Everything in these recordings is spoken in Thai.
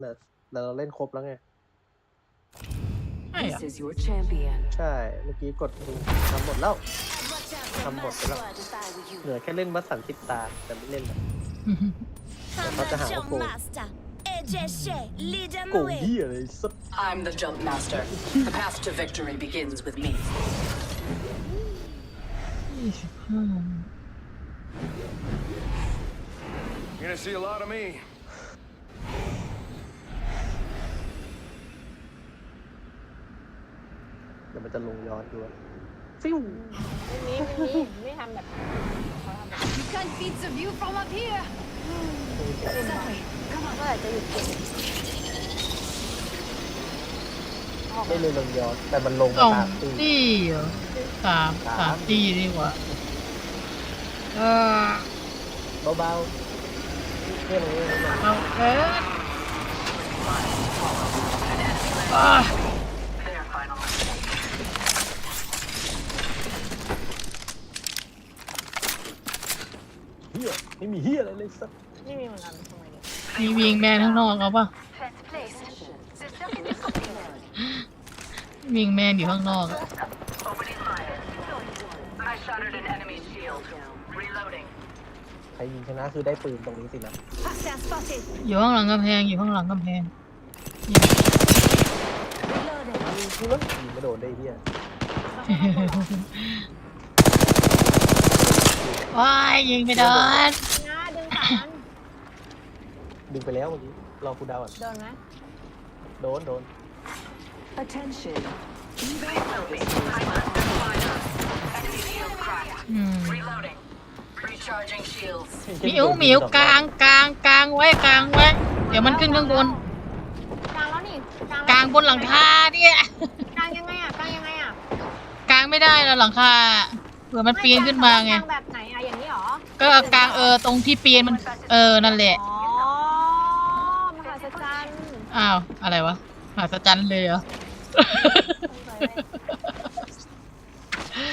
แต่แต่เราเล่นครบแล้วไงใช่เหรอ This is your champion. ใช่ เมื่อกี้กดดูทำหมดแล้ว Come on, get up. เหลือแค่เล่นวัดสันติตา แต่ไม่เล่นแล้ว on, jump master. AJC, lead them โกง away. เหี้ยเลยสัก I'm the jump master. The path to victory begins with me. ยี่สิบห้า You're gonna see a lot of me. ยวมันจะลงย้อนด้วยฟิวไม่มีไม่มีไม่ทำแบบเขาทำแบบ You can't beat the view from up here. Exactly. เมื่อไหร่จะหยุดเก็บไม่เลยลงย้อน แต่มันลงสมาองตามตี ตีเหรอสามสามตีดีกว่า เออเบาๆเพื่อนเลยนะเอาเอ๊ะอะ There, final. เหี้ยไม่มี เหี้ยอะไรเลยสักไม่มีเหมือนกันทำไมเนี่ยมีวิงแมนข้างนอกเอาปะวิงแมนอยู่ข้างนอกอะ Opening fire. I shattered an enemy's shield. Reloading. ใครยิงชนะคือได้ปืนตรงนี้สินะ Hostile spotted. อยู่ข้างหลังกำแพงอยู่ข้างหลังกำแพง Reloading. ยิงคือว่ายิงไม่โดนได้เหี้ยว้ายยิงไม่โดนนะดึงขามัน ดึงไปแล้วเมื่อกี้รอคูลดาวน์ก่อนโดนไหมโดนโดน Attention. Enemy shield cracked. อืม Reloading. Recharging shields. หมิวหมิวกลางกลางกลางไว้กลางไว้ เดี๋ยวมันขึ้นข้างบน กลางแล้วนี่กลางกลางบนหลังคาเนี่ยกลางยังไงอะกลางยังไงอะกลางไม่ได้แล้วหลังคาเผื่อมันปีนขึ้นมาไง กลางแบบไหนอะอย่างนี้เหรอก็กลางเออตรงที่ปีนมันเออนั่นแหละ อ๋อมหัศจรรย์ อ้าว อะไรวะมหัศจรรย์เลยเหรอ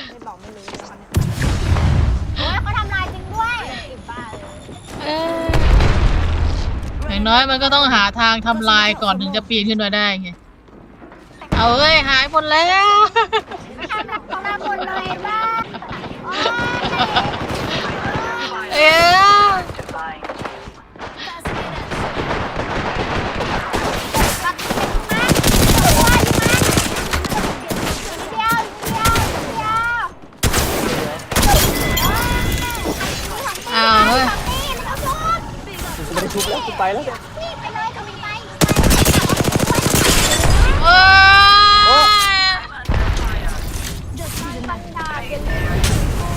ไม่บอกไม่รู้เลยคนเนี้ยโอ้ยเขาทำลายจริงด้วยอิ่มบ้าเลยเอ้ยอย่างน้อยมันก็ต้องหาทางทำลายก่อนถึงจะปีนขึ้นมาได้ไง เอาเอ้ยหายหมดแล้ว ทำแบบเขามาบนเลยบ้าโอ้ย เอ้ย Divine. กัดเจ็บมากโอ้ยมันเดียวเดียวเดียว อ้าวเฮ้ย นี่เราโดน กูไม่ได้ ชุบแล้วกูไปแล้วเนี่ยนี่ไปเลยจะมีไปโอ้ยบันดาลกัน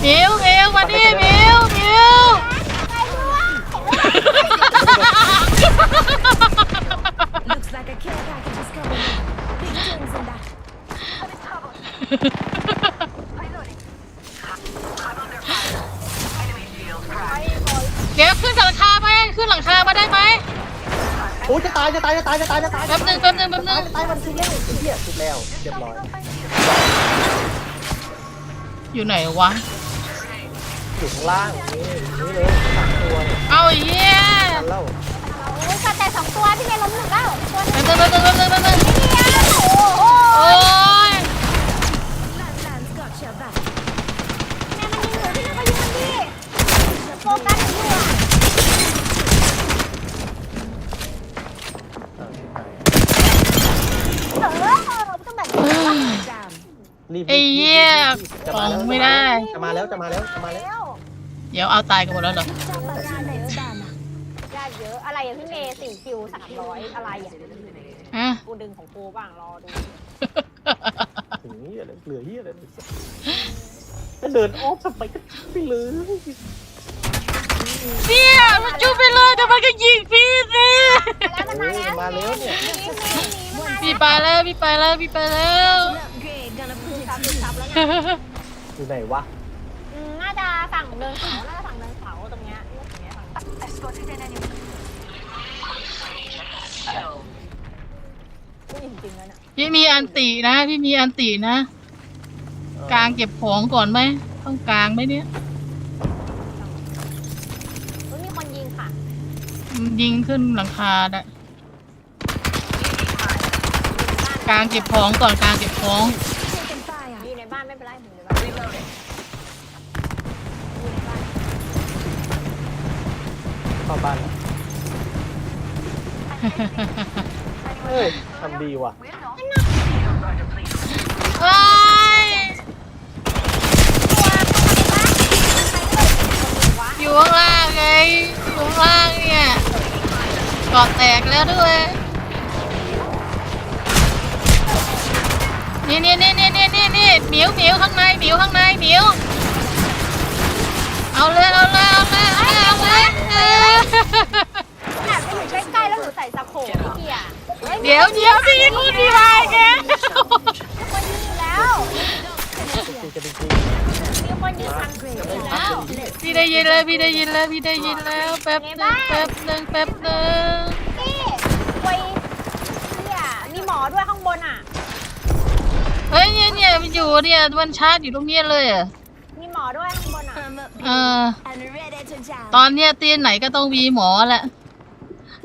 หมิวมิวมาดิมิวมิวไปด้วย Looks like ดี๋ยวขึ้นหลังคาไปขึ้นหลังคามาได้ไหมโอ้ยจะตายจะตายจะตายจะตายจะตายแป๊บนึงแป๊บนึงแป๊บนึงตายมันคือเหี้ยเหี้ยชุบแล้วเรียบร้อยอยู่ไหนวะอยู่ข้างล่างนี่นี่เลยสามตัวเนี่ยเอาไอ้เหี้ยกันแล้วโอ้ยแต่สองตัวพี่เมย์ล้มหนึ่งแล้วตัวนี้แป๊บนึงแป๊บนึงแป๊บนึงแป๊บนึงโอ้โห โอ้ย Land's got your back. แม่มันยิงหนูพี่เมย์ก็ยิงมันดิโฟกัสอยู่อะ อ่าใช่ เออต้องแบบนี้ Damn. รีบไอ้เหี้ยจะขมาองแล้วไม่ได้ จะมาแล้วจะมาแล้วจะมาแล้วแล้วเดี๋ยวเอาตายกันหมดแล้วเหรอญาติเยอะอะไรอะพี่เมย์สี่คิวสามร้อยอะไรอะฮะกูดึงของกูบ้างรอดูถึงนี้อะไรเหลือเหี้ยอะไรจะเดินอ้อมทำไมก็ไปเลยเนี่ยมันจุบไปเลยเดี๋ยวมันก็ยิงพี่สิแล้วมันเอมาอแล้วมาแล้วเนี่ยนี่นี่นี่มันมาพี่ไปแล้วพี่ไปแล้วพี่ไปแล้ว อยู่ไหนวะอืมน่าจะฝั่งเดินเขาน่าจะฝั่งเดินเขาตรงเนี้ยตรงเนี้ยฝั่ง I spotted an enemy. Kill. ผู้หญิงจริงแล้วเนี่ยพี่มีอันตินะพี่มีอันตินะ กลางเก็บของก่อนไหมต้องกลางไหมเนี่ยเฮ้ยมีคนยิงค่ะยิงขึ้นหลังคาได้กลางเก็บของก่อนกลางเก็บของ เข้าบ้านเฮ้ยทำดีว่ะว้ยอยู่ข้างล่างไงอยู่ข้างล่างเนี่ยกอดแตกแล้วด้วยนี่นี่นี่นี่นี่นี่นี่หมิวหมิวข้างในหมิวข้างในหมิวเอาเลยเอาเลยเอาเลยเอาเลย เอาเลยเออขนาดไปอยู่ใกล้ๆแล้วหนูใส่สะโขบไอ้เหี้ยเฮ้ยเดี๋ยวเดี๋ยวพี่พูดดีไปแกมีคนยิงอยู่แล้วจริงจะจริงมีคนยิงทางเกรดอยู่แล้วพี่ได้ยินแล้วพี่ได้ยินแล้วพี่ได้ยินแล้วแป๊บนึงแป๊บหนึงแป๊บหนึงนี่ไว้เหี้ยมีหมอด้วยข้างบนอะเฮ้ยเนี่ยเนี่ยมันอยู่เนี่ยมันชาร์จอยู่ตรงเนี้ยเลยอะมีหมอด้วยข้างบนอะเออ and ready to jam. ตอนเนี้ยเตียนไหนก็ต้องมีหมอแหละ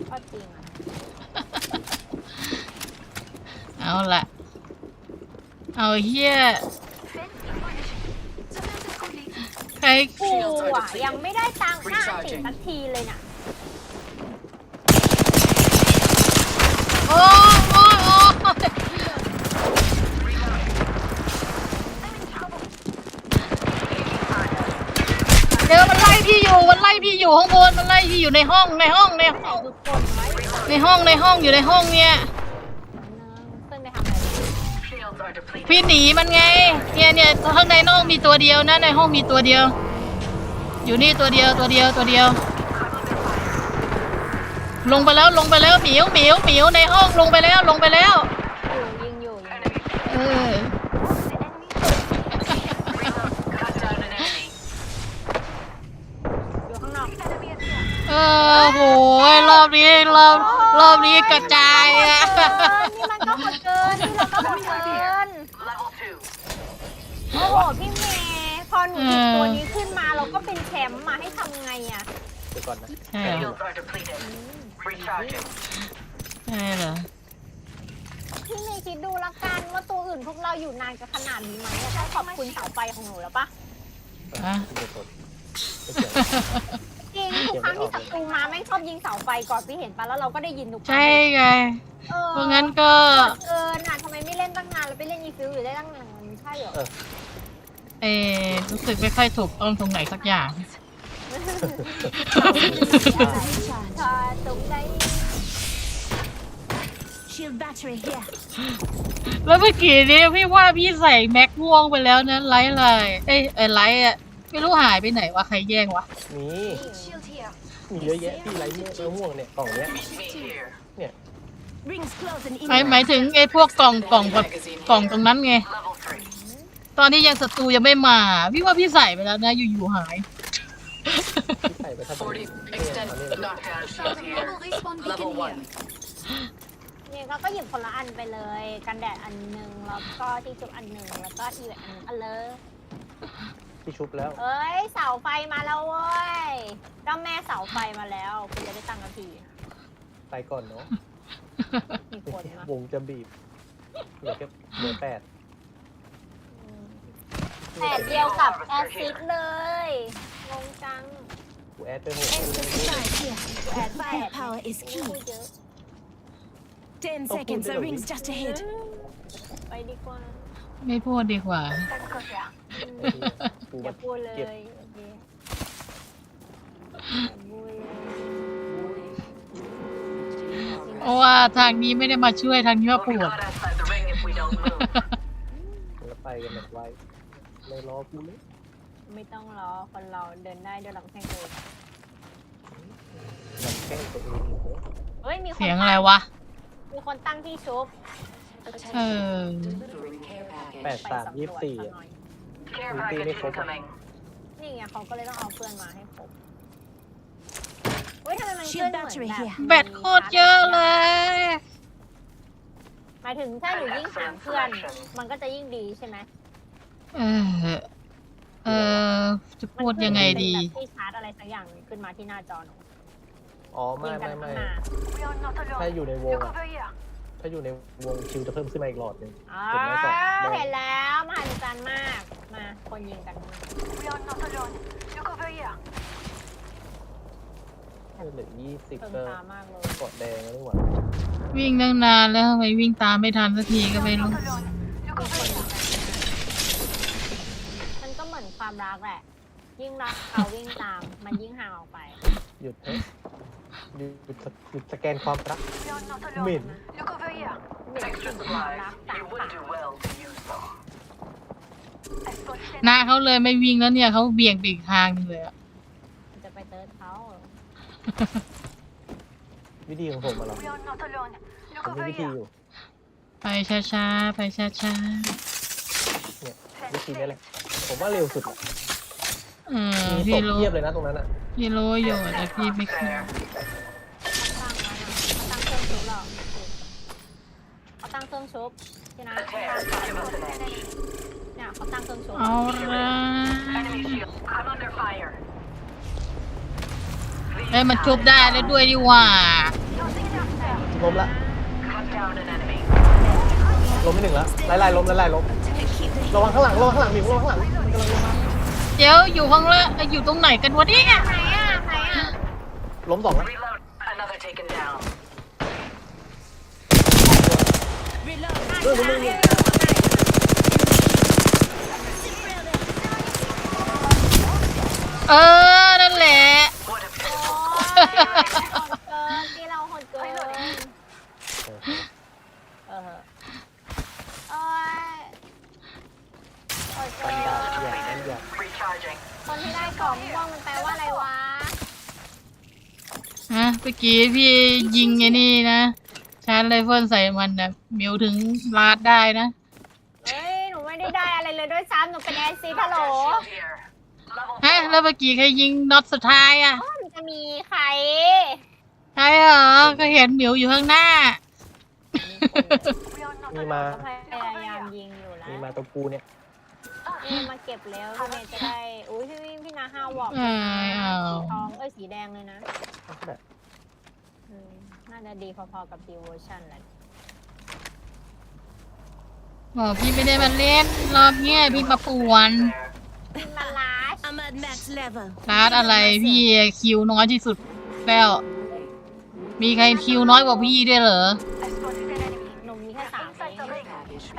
ก็จริงอะเอาละเอาเฮียใครกูอะยังไม่ได้ตังค์หน้าติดสักทีเลยน่ะ โอ้โอ้โอ้เดี๋ยวมันไล่พี่อยู่มันไล่พี่ อยู่ข้างบนมันไล่พี่อยู่ในห้องในห้องในห้องในห้องในห้องอยู่ในห้องเนี่ยเพิ่งไปทำอะไรมา Shields are depleted. พี่หนีมันไงเนี่ยเนี่ยข้างในนอกมีตัวเดียวนะในห้องมีตัวเดียว อยู่นี่ตัวเดียวตัวเดียวตัวเดียว ลงไปแล้วลงไปแล้วหมิวหมิวหมิวในห้องลงไปแล้วลงไปแล้ว โหยรอบนี้รอบรอบนี้กระจายอะนี่มันก็หมดเกินนี่เราก็หมดเกิน Level two. โอ้โหพี่เมย์พอหนูหยิบตัวนี้ขึ้นมาเราก็เป็นแชมป์มาให้ทำไงอะเดี๋ยวก่อนนะใช่เหรอ Shields are depleted. Recharging. ใช่เหรอพี่เมย์คิดดูละกันว่าตัวอื่นพวกเราอยู่นานกันขนาดนี้ไหมอะต้องขอบคุณเสาไฟของหนูแล้วปะอะเดี๋ยวก่อนไม่ เกี่ยวจริงทุกครั้งที่ศัตรูมาแม่งชอบยิงเสาไฟก่อนพี่เห็นปะแล้วเราก็ได้ยินทุกครั้งใช่ไงเออเพราะงั้นก็หมดเกินอะทำไมไม่เล่นตั้งนานแล้วไปเล่นอีฟิวหรือได้ตั้งนานใช่เหรอ เออรู้สึกไม่ค่อยถูกต้องตรงไหนสักอย่าง Recharge. ถ้าตรงไหน Shield battery here. แล้วเมื่อกี้นี้พี่ว่าพี่ใส่แม็กม่วงไปแล้วนะไลท์อะไรเอ้ยเออไลท์อะ ไม่รู้หายไปไหนวะใครแย่งวะมี Shield here. มีเยอะแยะที่ไรเมื่อม่วงเนี่ยกล่องเนี้ย Meet me here. เนี่ย Rings close and หมายหมายถึงไอ้พวกกล่องกล่องแบบกล่องตรงนั้นไง Level three. ตอนนี้ยังศัตรูยังไม่มา พี่ว่าพี่ใส่ไปแล้วนะอยู่ๆหายที่ใส่ไปทำไม Forty. เนี่ย Extend อันนี้ the knockdown shield here. Level one. เนี่ยก็ก็หยิบคนละอันไปเลย กันแดดอันหนึ่งแล้วก็ที่จุกอันหนึ่งแล้วก็อีเวนต์อันหนึ่งอันเลย ที่ชุบแล้ว เอ้ยเสาไฟมาแล้วเว้ยเจ้าแม่เสาไฟมาแล้วคุณจะได้ตั้งกะทีไปก่อนเนาะมีคนมาวงจะบีบเหลือแค่เหลือแปดอืมแผนเดียวกับแอซซิดเลยงงจังกูแอดไปหก Side here. แอดแปด Firepower is ไม่พู key. ดเยอะ Ten seconds. The ring's just ahead. ไปดีกว่าไม่พูดดีกว่า อืม กูอแบย่าบพูดเลยเก็บโอเคอย่าพูดเลยเพราะว่าทางนี้ไม่ได้มาช่วยทางนี้มาป We'll ว be ด caught outside the ring if we don't move. แล้วไปกันแบบไวไม่รอกูเลยไม่ต้องรอคนเราเดินได้ด้วยลำแข้งตัวเองแบบแกล้งตัวเองอยู่เลยเฮ้ยมีคนเสียงตั้อะไรวะ มีคนตั้งที่ชุบเออ แปดไปสามสำรยี่วสิจบสี่ซะอะหน่อย Care We'll be package in trouble. incoming. นี่ไงเขาก็เลยต้องเอาเพื่อนมาให้ครบเฮ้ยทำไมมันขึ้ Shield นเหมือน battery แบบ here แบตโคตรเยอะเลย หมายถึงถ้าอยู่ยิ่งห่างเพื่อน มันก็จะยิ่งดีใช่ไหมเออ เออ จะพูดยังไงดี มันขึ้นเป็นแบบที่ชาร์จอะไรสักอย่างขึ้นมาที่หน้าจอหนูอ๋อ ไม่ยิงกัไม่นข้างไม่หน้า ถ้าอยู่ในวงอะ ถ้าอยู่ในวงชิวจะเพิ่มขึ้นมาอีกหลอดหนึ่งอ๋อเห็นไหมก่อนเห็นแล้วมหัศจรรย์มาก มาคนยิงกันมา We are not alone. Look over here. เหลือยี่สิบเติมก็ตามากเลยกดแดงแล้วนี่หว่าวิ่งตั้งนานแล้วทำไมวิ่งตามไม่ทันสักทีก็ไม่รู้ Not alone. Look มี over คนยิ here. งกันมามันก็เหมือนความรักแหละ ยิ่งรักเขาวิ่งตาม มันยิ่งห่างออกไป หยุดเถอะ หยุดหยุดสหยุดสแกนความรัก We are not เหม็น alone. Look over here. เหมือน Extra สิ่งความ supplies. รักต่าง You would do well to use them. Escort หน้าเขาเลยไม่วิ่งแล้วเนี่ยเขาเบี่ยงไปอีกทางหนึงเลยอะมันจะไปเติร์ดเขาวิธีของผมอะเหรอ We are not alone. ผม Look มี over วิธีอ here. ยู่ ไปช้าๆไปช้าเนี่ยวิธีนี้แหละ ผมว่าเร็วสุดอะๆเออมีศพี่พรู้เทียบเลยนะตรงนั้นอะพี่รู้อยู่แต่พี่ไม่ขึ้นเขาตั้งไว้นะเขาตั้งเครื่องชุบเขาตั้งเครื่องชุบที่นะ Attack. Give us an edge. เนี่ยเขาตั้งเครื่องชุบเอาละ Enemy shield. I'm under fire. เอ้ยมันชุบได้แล้วด้วยดีหว่า ล้มละ Cut down an enemy. ล้มไปหนึ่งละไล่ไล่ล้มไล่ไล่ล้มระวังข้างหลังระวังข้างหลังหมิวระวังข้างหลังมันกำลังลงมาเดี๋ยวอยู่ข้างล่างเอ้ยอยู่ตรงไหนกันวะเนี่ย ไหนอะไหนอะล้มสองละ Reload. Another taken down. เออล้มหนึ่งเออ นั่นแหละ What a โอ้ยโหดเกินที่เราโหดเกินเออโอ้ยโหดเกิปันนดาบอย่านั้นอย่า recharging. คนที่ได้กล่องม่วงมันแปลว่าอะไรวะ ฮะเมื่อกี้พี่ยิงไอ้นี่นะ ชาร์จไรเฟิลใส่มันนะมิวถึงลาดได้นะ เฮ้ย หนูไม่ได้ได้อะไรเลยด้วยซ้ำหนูเป็นแอนซีฮัลโหล Shield here. Level ฮะแล้วเมื่อกี้ใครยิงน็อตสุดท้ายอะ อ้อมันจะมีใคร ใช่เหรอ ก็เห็นหมิวอยู่ข้างหน้า We are not มีมาเขาพยายามยิงอยู่แล้วมีมาตรงกูเนี่ย นี่มาเก็บแล้วพี่เมย์จะได้ อุ้ยพี่วิ่งพี่นาห้าวอกเออเอาทองเอ้ยสีแดงเลยนะแบบ อืมน่าจะดีพอๆกับดีเวอร์ชันแหละบอกพี่ไม่ได้มาเล่นรอบเนี้ยพี่มาป่วนพี่มาลาช I'm at max level. ลาดอะไรพี่คิวน้อยที่สุดแล้ว มีใครคิวน้อยกว่าพี่ด้วยเหรอ Escorted an enemy. หนุ่มมีแค่สามเอ Inside the ง ring.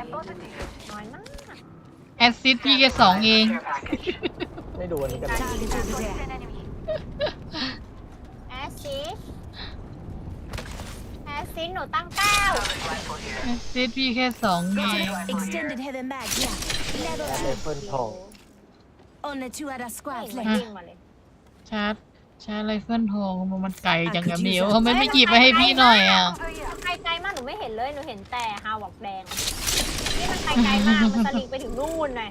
I'm positive. น้อยมากแอดซิดพี่แค่สองเอง Care package. ไม่ดูอันนี้กัน Target over Escorted there. an enemy. แอสซิสแอส ซิสหนูตั้งเก้า Rifle here. แอดซิดพี่แค่สองเอง Extended heavy mag, yeah. แอดเลเฟิลทอง Only two other ไม่ squads เหมือน left. ยิงมาเลยชาร์จชาร์จไรเฟิลทองมันไกลจังกับมิวเขาไม่ไม่หยิบไปให้พี่หน่อยอะ Over here. ไกลไกลๆมากหนูไม่เห็นเลยหนูเห็นแต่ฮาวอกแดงนี่มันไกลไกลๆมากมันสลิงไปถึงนู่นเลย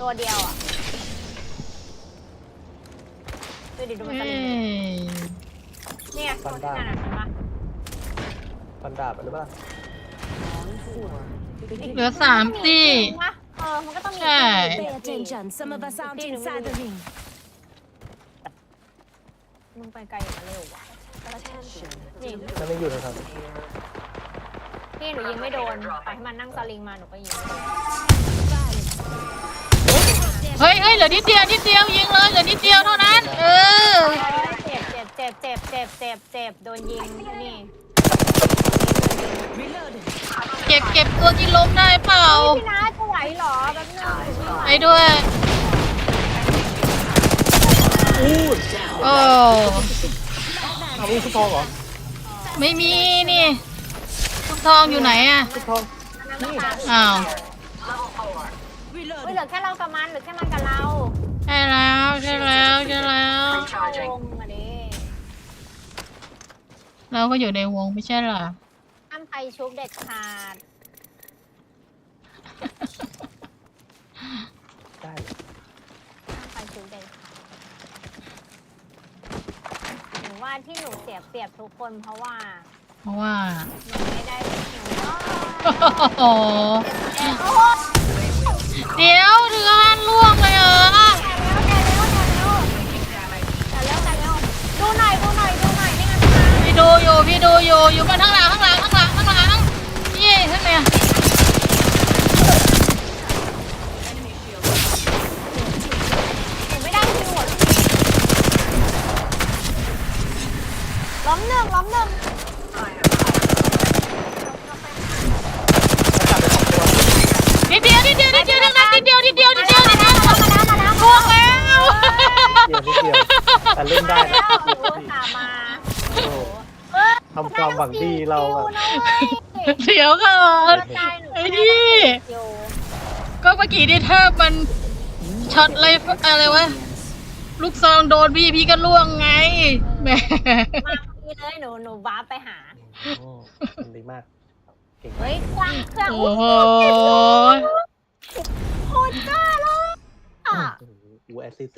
ตัวเดียวอะดูดิดูมันสเอ้ลิงดิย เนี่ยฟันได้นั่นน่ะเห็นปะฟันดาบไปหรือเปล่า เหลือสามตี้เห็นปะเออมันก็ต้องมีใช่ที่ Pay attention. Some of us aren't inside the ring. มึงไปไกลอย่างนั้นเร็ววะนี่นั่นไม่อยู่นะครับพี่หนูยิงไม่โดนไปให้มันนั่งสลิงมาหนูก็ยิงไม่โดนเฮ้ยเฮ้ยเหลือนิดเดียวนิดเดียวยิงเลยเหลือนิดเดียวเท่านั้น เออ เจ็บเจ็บเจ็บเจ็บเจ็บเจ็ บเจ็บโดนยิงนี่ Reloading. เก็บเก็บตัวที่ล้มได้เปล่าพี่นัทจะไหวเหรอแป๊บนึงไปด้วย อู้โอ้เอามีชุดทองเหรอไม่มีนี่ทุกทองอยู่ไหนอะชุดทองนี่อ้าวเฮ้ย Reloading. เหลือแค่เรากับมันเหลือแค่มันกับเรา ใช่แล้วใช่แล้วใช่แล้ว เราก็อยู่ในวงไม่ใช่เหรอห้ามใครชุบเด็ดขาด ได้เลยห้ามใครชุบเด็ดขาดหนูว่าที่หนูเสียเปรียบทุกคนเพราะว่าเพราะว่า หนูไม่ได้หนูโอ้โหโอ้โห เดี๋ยวถึงขั้นล่วงเลยเหรอ อยู่บนข้างหลังข้างหลังข้างหลังข้างหลังนี่ขึ้นมาไม่ได้ทีหมดล้มหนึ่งล้มหนึ่งนิดเดียวนิดเดียวนิดเดียวนิดเดียวนิดเดียวนิดเดียวนิดเดียวโกงแล้เดี๋ยวเดียวแต่เล่นได้นะโอ้โหตามมา ทำความหวังดีเราอะเดี๋ยวก่อนไอ้นี่อยู่ก็เมื่อกี้ที่เธอมันช็อตอะไรอะไรวะ ลูกซองโดนพี่พี่ก็ล่วงไงแหมมาพี่เลยหนูหนูวาร์ปไปหา โอ้มันดีมาก เก่งมากเฮ้ยคว้างเครื่องโอ้โหโคตรกล้าเลยอะโอ้โหอูแอสซิส